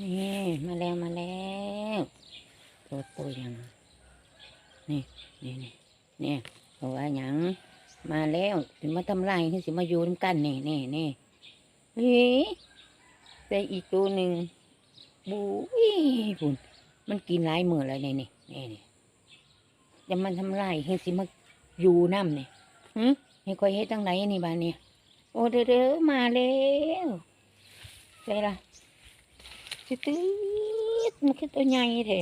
นี่มาแล้วมาแล้วตัวตัวยังนี่นี่นี่นี่บอกว่าหยังมาแล้วสิมาทำลายคือสิมาอยู่นำกันนี่นี่นี่เฮ้ยแต่อีกตัวหนึ่งบู๊ยพุ่นมันกินหลายมือแล้วนี่นี่นี่นี่จะมันทำลายคือสิมาอยู่น้ำนี่หึให้คอยเฮ็ดตั้งไหนนี่บ้านเนี่ยโอ้เด้อเด้อมาแล้วใช่ละ ตืดตืดมันคือตัวใหญ่แท้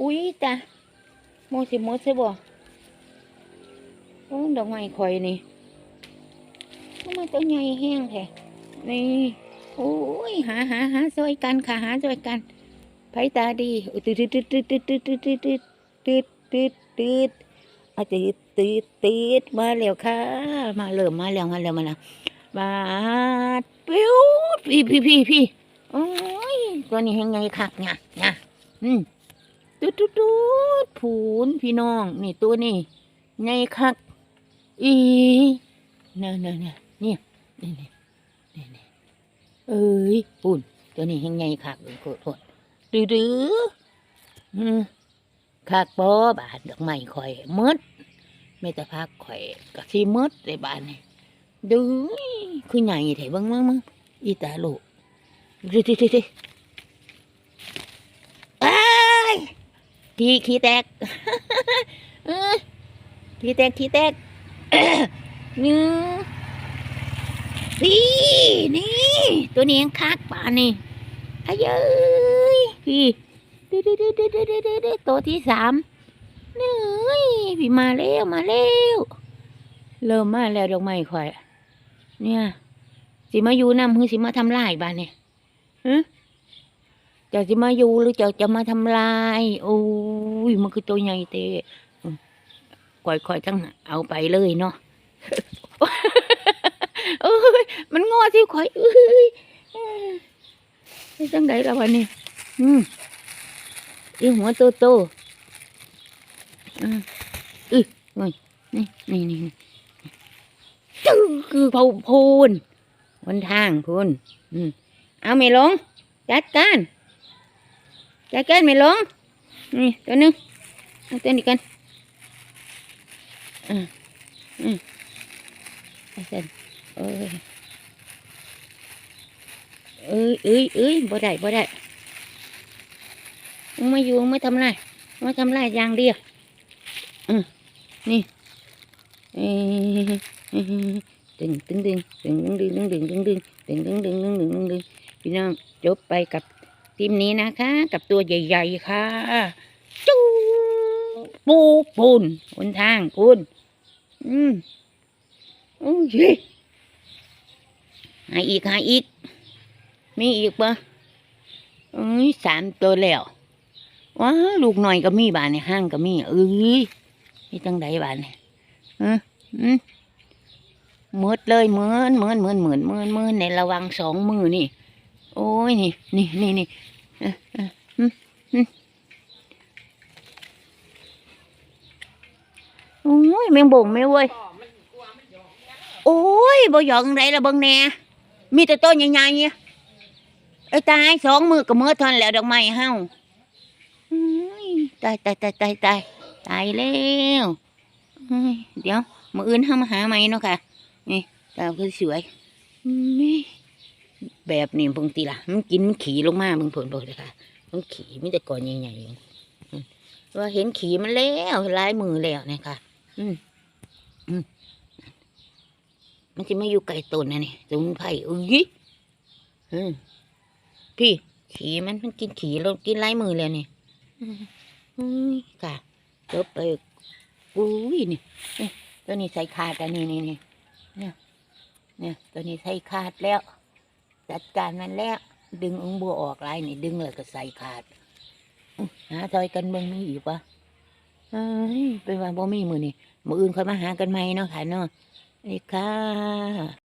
อุ้ยตาโมสิโมสิบ่โอ้ดอกไม้ข่อยนี่ทำไมตัวใหญ่แห้งแท้นี่ โอ้ย หาหาหาซอยกันค่ะหาซอยกันไผตาดีอุ๊ยตืดตืดตืดตืดตืดตืดตืดตืดตืดตืดตืดอะตืดตืดตืดมาแล้วค่ะ มาเริ่มมาแล้วมาแล้วมาแล้วบาดปิ้ว พี่พี่พี่พี่โอ้ยตัวนี้ยังไงคักเนี่ยเนี่ยอืมตุ๊ดตุ๊ดตุ๊ดผูนพี่น้อง นี่ตัวนี้ไงคัก อีเนี่ยเนี่ยเนี่ยเนี่ยเนี่นี่นี่นี่เอ้ยปูนตัวนี้ยังไงคักเลยโคตรโคตรดื้อดื้ออืมคักบ่บาดดอกไม้ข่อยหมดไม่แต่พักข่อยก็สิหมดในบ้านนี่ดูคือใหญ่แถเบิ่งมึงมึง อีตาลูกดีดีดีดีไอ้ทีขี้แตกขี้แตกขี้แตกหนึ่งสี่นี่ ตัวนี้ยังคาดป่านี่ไอ้ยเอ้ยพี่ดืดดืดดืดดืดดืตัวที่สามนี่พี่มาเร็วมาเร็วเริ่มมาแล้วดอกไม้ข่อย เนี่ย สิมาอยู่นำคือสิมาทำลายบ้านเนี่ยฮะเจะสิมาอยู่หรือเจะจะมาทำลายโอ้ยมันคือตัวใหญ่เตะค่อยๆทั้งเอาไปเลยเนาะเอ้ยมันงอสิข่อยเอ้ยไอ้จังไดล่ะวันนี้อืมอีหัวโตโตอืมอึเอ้ยนี่นี่นี่นี่จื้อคือเขาพูน บนทางพูนอืมเอาไม่ลง จัดการ จัดการไม่ลง นี่ตัวหนึงเอาตัวนี้กันอืมอืมเอาเสร็จเอ้ยเอ้ยเอ้ยเอ้ยบ่ได้บ่ได้มึงมาอยู่มึงไม่ทำไรมาทำไรอย่างเดียวอืมนี่เอ้ย ตึงตึงตึงตึงตึงตึงตึงตึงตึงตึงตึงตึงตึงตึงตึงตึงพี่น้องจบไปกับทีมนี้นะคะ กับตัวใหญ่ๆค่ะจูปูปูนบนทางคุณอืมโอ้ยหาอีกหาอีก มีอีกปะเอ้ยสามตัวแล้วว้าลูกหน่อยก็มีบานในห้างก็มีเอ้ยนี่ตั้งใดบานเนี่ยอืมอืม มืดเลยเหมือนเหมือนเหมือนเหมือนเหมือนเหมือนในระวังสองมือนี่ โอ้ยนี่นี่นี่นี่โอ้ยแมงบ่งแม่เว้ยโอ้ยบ่หยอกไรละเบิ่งแน่มีแต่ต้นใหญ่ๆเนี่ยไอ้ตายสองมือก็มือทอนแล้วดอกไม้เฮาโอ้ยตายตายตายตายตายตายแล้วเฮ้ยเดี๋ยวมืออื่นเฮามาหาใหม่เนาะค่ะ นี่ดาวคือสวยนี่แบบนี้บางทีล่ะมันกินมันขี่ลงมาบางผลบอกเลยค่ะมันขี่ไม่แต่ก่อนใหญ่ๆอยู่อืมว่าเห็นขี่มันแล้วลายมือแล้วเนะคะอืมอืมมันจะไม่อยู่ไกลต้นนะนี่สมุนไพรอุ้ยอืมพี่ขี่มันมันกินขี่แล้วกินลายมือแล้วนี่อืมอุ้ยค่ะจบไปอุ้ยนี่นี่ตัวนี้ใส่ขาดอันนี้นี่ เนี่ย เนี่ยตัวนี้ใส่ขาดแล้ว จัดการมันแล้ว ดึงองบัวออกลายนี่ดึงเลยก็ใส่ขาดหาซอยกันเบิ้งมีอีกปะเอ้ยเป็นว่าบ่มีมือนี่มืออื่นค่อยมาหากันไหมเนาะค่ะเนาะนี่ค่ะ